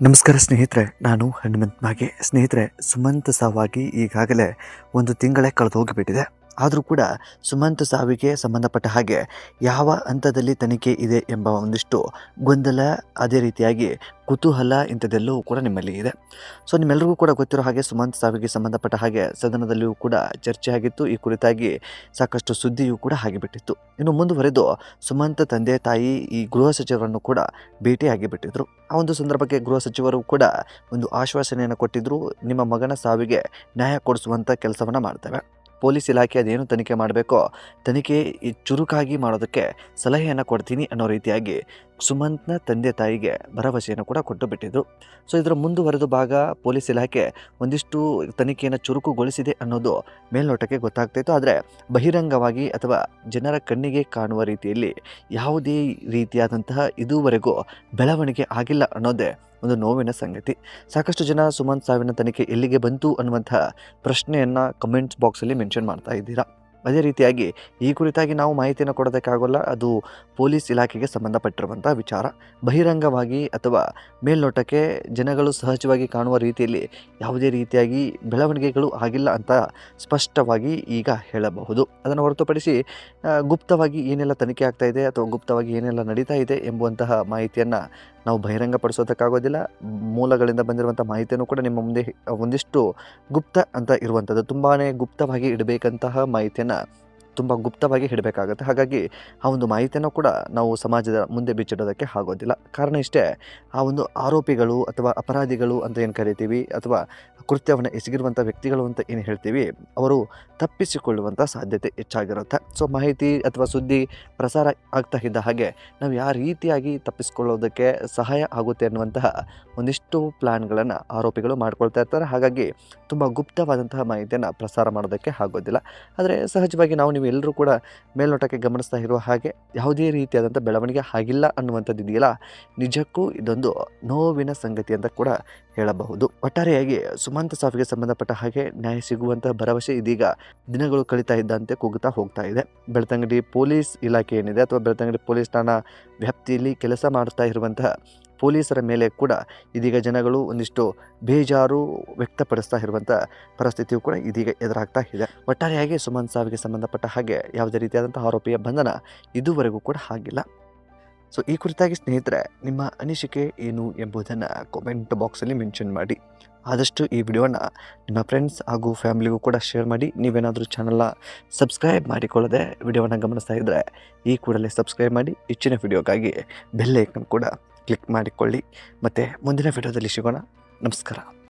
ನಮಸ್ಕಾರ ಸ್ನೇಹಿತರೆ ನಾನು ಹನುಮಂತ್ ಮಾಗೆ ಸ್ನೇಹಿತರೆ ಸುಮಂತ್ ಸಾವಾಗಿ ಈಗಾಗಲೇ ಒಂದು ತಿಂಗಳೇ ಕಳೆದು ಹೋಗಿಬಿಟ್ಟಿದೆ ಆದರೂ ಕೂಡ ಸುಮಂತ್ ಸಾವಿಗೆ ಸಂಬಂಧಪಟ್ಟ ಹಾಗೆ ಯಾವ ಹಂತದಲ್ಲಿ ತನಿಖೆ ಇದೆ ಎಂಬ ಒಂದಿಷ್ಟು ಗೊಂದಲ ಅದೇ ರೀತಿಯಾಗಿ ಕುತೂಹಲ ಇಂಥದ್ದೆಲ್ಲವೂ ಕೂಡ ನಿಮ್ಮಲ್ಲಿ ಇದೆ. ಸೊ ನಿಮ್ಮೆಲ್ಲರಿಗೂ ಕೂಡ ಗೊತ್ತಿರೋ ಹಾಗೆ ಸುಮಂತ್ ಸಾವಿಗೆ ಸಂಬಂಧಪಟ್ಟ ಹಾಗೆ ಸದನದಲ್ಲಿಯೂ ಕೂಡ ಚರ್ಚೆ ಆಗಿತ್ತು. ಈ ಕುರಿತಾಗಿ ಸಾಕಷ್ಟು ಸುದ್ದಿಯೂ ಕೂಡ ಆಗಿಬಿಟ್ಟಿತ್ತು. ಇನ್ನು ಮುಂದುವರೆದು ಸುಮಂತ್ ತಂದೆ, ತಾಯಿ, ಈ ಗೃಹ ಸಚಿವರನ್ನು ಕೂಡ ಭೇಟಿಯಾಗಿ ಬಿಟ್ಟಿದ್ರು ಆ ಒಂದು ಸಂದರ್ಭಕ್ಕೆ ಗೃಹ ಸಚಿವರು ಕೂಡ ಒಂದು ಆಶ್ವಾಸನೆಯನ್ನು ಕೊಟ್ಟಿದ್ದರು ನಿಮ್ಮ ಮಗನ ಸಾವಿಗೆ ನ್ಯಾಯ ಕೊಡಿಸುವಂಥ ಕೆಲಸವನ್ನು ಮಾಡ್ತೇವೆ. ಪೊಲೀಸ್ ಇಲಾಖೆ ಅದೇನು ತನಿಖೆ ಮಾಡಬೇಕೋ, ತನಿಖೆ ಚುರುಕಾಗಿ ಮಾಡೋದಕ್ಕೆ ಸಲಹೆಯನ್ನು ಕೊಡ್ತೀನಿ ಅನ್ನೋ ರೀತಿಯಾಗಿ ಸುಮಂತ್ನ ತಂದೆ ತಾಯಿಗೆ ಭರವಸೆಯನ್ನು ಕೂಡ ಕೊಟ್ಟು ಬಿಟ್ಟಿದ್ದು ಸೊ, ಇದರ ಮುಂದುವರೆದ ಭಾಗ ಪೊಲೀಸ್ ಇಲಾಖೆ ಒಂದಿಷ್ಟು ತನಿಖೆಯನ್ನು ಚುರುಕುಗೊಳಿಸಿದೆ ಅನ್ನೋದು ಮೇಲ್ನೋಟಕ್ಕೆ ಗೊತ್ತಾಗ್ತಾಯಿತ್ತು ಆದರೆ ಬಹಿರಂಗವಾಗಿ ಅಥವಾ ಜನರ ಕಣ್ಣಿಗೆ ಕಾಣುವ ರೀತಿಯಲ್ಲಿ ಯಾವುದೇ ರೀತಿಯಾದಂತಹ ಇದುವರೆಗೂ ಬೆಳವಣಿಗೆ ಆಗಿಲ್ಲ ಅನ್ನೋದೇ ಒಂದು ನೋವಿನ ಸಂಗತಿ. ಸಾಕಷ್ಟು ಜನ ಸುಮಂತ್ ಸಾವಿನ ತನಿಖೆ ಎಲ್ಲಿಗೆ ಬಂತು ಅನ್ನುವಂಥ ಪ್ರಶ್ನೆಯನ್ನು ಕಮೆಂಟ್ಸ್ ಬಾಕ್ಸಲ್ಲಿ ಮೆನ್ಷನ್ ಮಾಡ್ತಾ ಇದ್ದೀರಾ. ಅದೇ ರೀತಿಯಾಗಿ ಈ ಕುರಿತಾಗಿ ನಾವು ಮಾಹಿತಿಯನ್ನು ಕೊಡೋದಕ್ಕಾಗೋಲ್ಲ, ಅದು ಪೊಲೀಸ್ ಇಲಾಖೆಗೆ ಸಂಬಂಧಪಟ್ಟಿರುವಂಥ ವಿಚಾರ. ಬಹಿರಂಗವಾಗಿ ಅಥವಾ ಮೇಲ್ನೋಟಕ್ಕೆ ಜನಗಳು ಸಹಜವಾಗಿ ಕಾಣುವ ರೀತಿಯಲ್ಲಿ ಯಾವುದೇ ರೀತಿಯಾಗಿ ಬೆಳವಣಿಗೆಗಳು ಆಗಿಲ್ಲ ಅಂತ ಸ್ಪಷ್ಟವಾಗಿ ಈಗ ಹೇಳಬಹುದು. ಅದನ್ನು ಹೊರತುಪಡಿಸಿ ಗುಪ್ತವಾಗಿ ಏನೆಲ್ಲ ತನಿಖೆ ಆಗ್ತಾ ಇದೆ ಅಥವಾ ಗುಪ್ತವಾಗಿ ಏನೆಲ್ಲ ನಡೀತಾ ಇದೆ ಎಂಬುವಂತಹ ಮಾಹಿತಿಯನ್ನು ನಾವು ಬಹಿರಂಗಪಡಿಸೋದಕ್ಕಾಗೋದಿಲ್ಲ. ಮೂಲಗಳಿಂದ ಬಂದಿರುವಂಥ ಮಾಹಿತಿಯನ್ನು ಕೂಡ ನಿಮ್ಮ ಮುಂದೆ ಒಂದಿಷ್ಟು ಗುಪ್ತ ಅಂತ ಇರುವಂಥದ್ದು ತುಂಬಾ ಗುಪ್ತವಾಗಿ ಇಡಬೇಕಂತಹ ಮಾಹಿತಿಯನ್ನು ತುಂಬ ಗುಪ್ತವಾಗಿ ಇಡಬೇಕಾಗತ್ತೆ ಹಾಗಾಗಿ ಆ ಒಂದು ಮಾಹಿತಿಯನ್ನು ಕೂಡ ನಾವು ಸಮಾಜದ ಮುಂದೆ ಬಿಚ್ಚಿಡೋದಕ್ಕೆ ಆಗೋದಿಲ್ಲ. ಕಾರಣ ಇಷ್ಟೇ, ಆ ಒಂದು ಆರೋಪಿಗಳು ಅಥವಾ ಅಪರಾಧಿಗಳು ಅಂತ ಏನು ಕರಿತೀವಿ ಅಥವಾ ಕೃತ್ಯವನ್ನು ಎಸಗಿರುವಂಥ ವ್ಯಕ್ತಿಗಳು ಅಂತ ಏನು ಹೇಳ್ತೀವಿ, ಅವರು ತಪ್ಪಿಸಿಕೊಳ್ಳುವಂಥ ಸಾಧ್ಯತೆ ಹೆಚ್ಚಾಗಿರುತ್ತೆ. ಸೊ, ಮಾಹಿತಿ ಅಥವಾ ಸುದ್ದಿ ಪ್ರಸಾರ ಆಗ್ತಾ ಇದ್ದ ಹಾಗೆ ನಾವು ಯಾವ ರೀತಿಯಾಗಿ ತಪ್ಪಿಸಿಕೊಳ್ಳೋದಕ್ಕೆ ಸಹಾಯ ಆಗುತ್ತೆ ಅನ್ನುವಂತಹ ಒಂದಿಷ್ಟು ಪ್ಲ್ಯಾನ್ಗಳನ್ನು ಆರೋಪಿಗಳು ಮಾಡ್ಕೊಳ್ತಾ ಇರ್ತಾರೆ. ಹಾಗಾಗಿ ತುಂಬ ಗುಪ್ತವಾದಂತಹ ಮಾಹಿತಿಯನ್ನು ಪ್ರಸಾರ ಮಾಡೋದಕ್ಕೆ ಆಗೋದಿಲ್ಲ. ಆದರೆ ಸಹಜವಾಗಿ ನಾವು ನೀವು ಎಲ್ಲರೂ ಕೂಡ ಮೇಲ್ನೋಟಕ್ಕೆ ಗಮನಿಸ್ತಾ ಇರುವ ಹಾಗೆ ಯಾವುದೇ ರೀತಿಯಾದಂಥ ಬೆಳವಣಿಗೆ ಆಗಿಲ್ಲ ಅನ್ನುವಂಥದ್ದು ಇದೆಯಲ್ಲ ನಿಜಕ್ಕೂ ಇದೊಂದು ನೋವಿನ ಸಂಗತಿ ಅಂತ ಕೂಡ ಹೇಳಬಹುದು. ಒಟ್ಟಾರೆಯಾಗಿ ಸುಮಂತ ಸಾವಿಗೆ ಸಂಬಂಧಪಟ್ಟ ಹಾಗೆ ನ್ಯಾಯ ಸಿಗುವಂತಹ ಭರವಸೆ ಇದೀಗ ದಿನಗಳು ಕಳೀತಾ ಇದ್ದಂತೆ ಕುಗ್ತಾ ಹೋಗ್ತಾ ಇದೆ. ಬೆಳ್ತಂಗಡಿ ಪೊಲೀಸ್ ಇಲಾಖೆ ಏನಿದೆ ಅಥವಾ ಬೆಳ್ತಂಗಡಿ ಪೊಲೀಸ್ ಠಾಣಾ ವ್ಯಾಪ್ತಿಯಲ್ಲಿ ಕೆಲಸ ಮಾಡ್ತಾ ಇರುವಂತಹ ಪೊಲೀಸರ ಮೇಲೆ ಕೂಡ ಇದೀಗ ಜನಗಳು ಒಂದಿಷ್ಟು ಬೇಜಾರು ವ್ಯಕ್ತಪಡಿಸ್ತಾ ಇರುವಂಥ ಪರಿಸ್ಥಿತಿಯು ಕೂಡ ಇದೀಗ ಎದುರಾಗ್ತಾ ಇದೆ. ಒಟ್ಟಾರೆಯಾಗಿ ಸುಮಂತ್ ಸಾವಿಗೆ ಸಂಬಂಧಪಟ್ಟ ಹಾಗೆ ಯಾವುದೇ ರೀತಿಯಾದಂಥ ಆರೋಪಿಯ ಬಂಧನ ಇದುವರೆಗೂ ಕೂಡ ಆಗಿಲ್ಲ. ಸೊ ಈ ಕುರಿತಾಗಿ ಸ್ನೇಹಿತರೆ, ನಿಮ್ಮ ಅನಿಸಿಕೆ ಏನು ಎಂಬುದನ್ನು ಕಾಮೆಂಟ್ ಬಾಕ್ಸಲ್ಲಿ ಮೆನ್ಷನ್ ಮಾಡಿ. ಆದಷ್ಟು ಈ ವಿಡಿಯೋನ ನಿಮ್ಮ ಫ್ರೆಂಡ್ಸ್ ಹಾಗೂ ಫ್ಯಾಮಿಲಿಗೂ ಕೂಡ ಶೇರ್ ಮಾಡಿ. ನೀವೇನಾದರೂ ಚಾನಲ್ನ ಸಬ್ಸ್ಕ್ರೈಬ್ ಮಾಡಿಕೊಳ್ಳದೆ ವಿಡಿಯೋನ ಗಮನಿಸ್ತಾ ಇದ್ದರೆ ಈ ಕೂಡಲೇ ಸಬ್ಸ್ಕ್ರೈಬ್ ಮಾಡಿ. ಹೆಚ್ಚಿನ ವಿಡಿಯೋಗಾಗಿ ಬೆಲ್ಲೈಕನ್ ಕೂಡ ಕ್ಲಿಕ್ ಮಾಡಿಕೊಳ್ಳಿ. ಮತ್ತು ಮುಂದಿನ ವಿಡಿಯೋದಲ್ಲಿ ಸಿಗೋಣ. ನಮಸ್ಕಾರ.